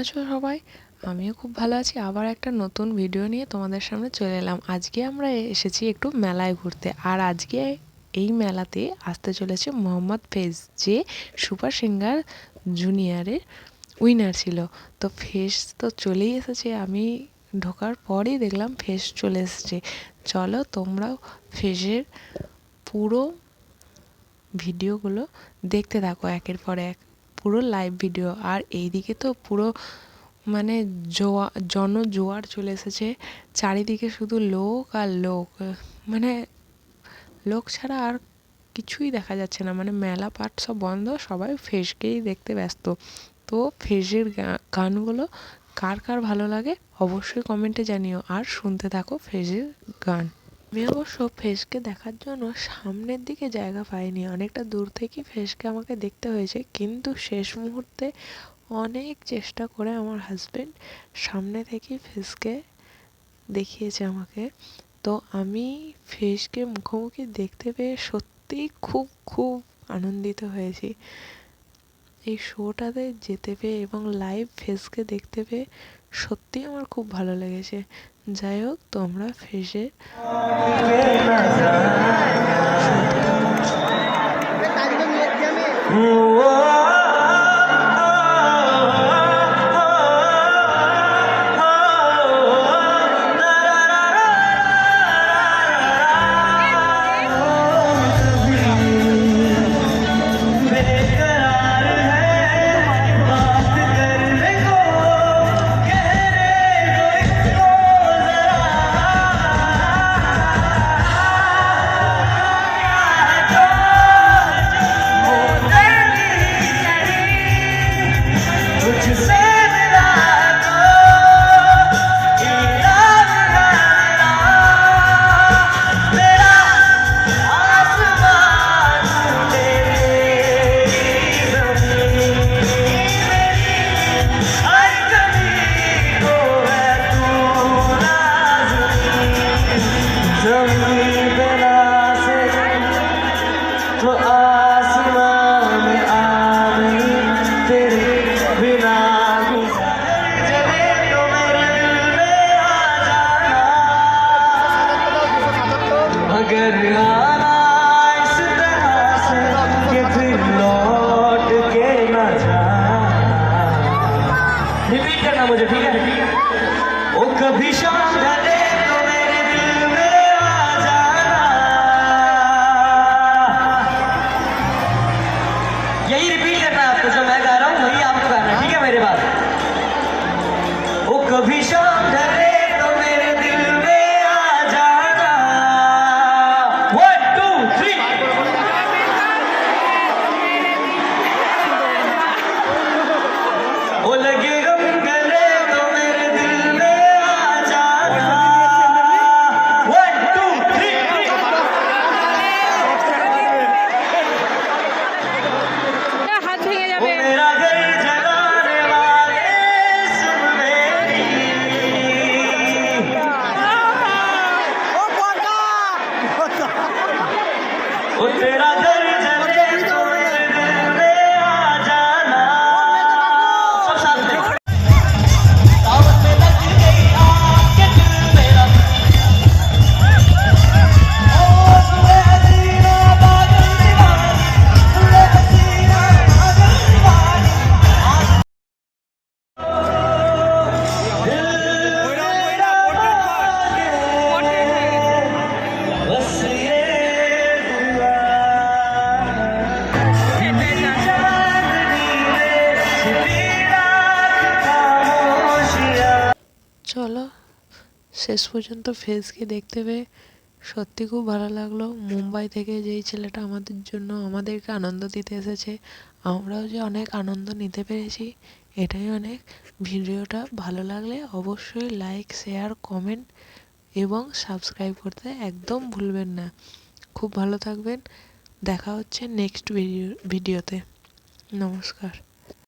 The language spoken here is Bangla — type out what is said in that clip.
আছো সবাই? আমিও খুব ভালো আছি। আবার একটা নতুন ভিডিও নিয়ে তোমাদের সামনে চলে এলাম। আজকে আমরা এসেছি একটু মেলায় ঘুরতে। আর আজকে এই মেলাতে আসতে চলেছে মোহাম্মদ ফেজ, যে সুপার সিঙ্গার জুনিয়রের উইনার ছিল। তো ফেস তো চলেই এসেছে। আমি ঢোকার পরেই দেখলাম ফেস চলে এসেছে। চলো তোমরাও ফেসের পুরো ভিডিওগুলো দেখতে থাকো একের পর এক। পুরো লাইভ ভিডিও আর এইদিকে তো পুরো মানে জোয়া, জনজোয়ার চলে এসেছে। চারিদিকে শুধু লোক আর লোক। মানে লোক ছাড়া আর কিছুই দেখা যাচ্ছে না। মানে মেলা পাট সব বন্ধ, সবাই ফেসকেই দেখতে ব্যস্ত। তো ফেসের গানগুলো কার কার ভালো লাগে অবশ্যই কমেন্টে জানিও। আর শুনতে থাকো ফেসের গান। আমি অবশ্য ফেসকে দেখার জন্য সামনের দিকে জায়গা পাইনি। অনেকটা দূর থেকেই ফেসকে আমাকে দেখতে হয়েছে। কিন্তু শেষ মুহূর্তে অনেক চেষ্টা করে আমার হাজব্যান্ড সামনে থেকেই ফেসকে দেখিয়েছে আমাকে। তো আমি ফেসকে মুখোমুখি দেখতে পেয়ে সত্যিই খুব খুব আনন্দিত হয়েছি। এই শোটাতে যেতে পেয়ে এবং লাইভ ফেসকে দেখতে পেয়ে সত্যিই আমার খুব ভালো লেগেছে। যাই হোক তোমরা ফেসে तो कभी शाम ढले तो मेरे दिल में आ जाना। यही रिपीट करना है आपको जो मैं तेरा घर চলো। শেষ পর্যন্ত ফেসকে দেখতে পেয়ে সত্যি খুব ভালো লাগল। মুম্বাই থেকে যেই ছেলেটা আমাদের জন্য আমাদেরকে আনন্দ দিতে এসেছে, আমরাও যে অনেক আনন্দ নিতে পেরেছি, এটাই অনেক। ভিডিওটা ভালো লাগলে অবশ্যই লাইক, শেয়ার, কমেন্ট এবং সাবস্ক্রাইব করতে একদম ভুলবেন না। খুব ভালো থাকবেন। দেখা হচ্ছে নেক্সট ভিডিও ভিডিওতে। নমস্কার।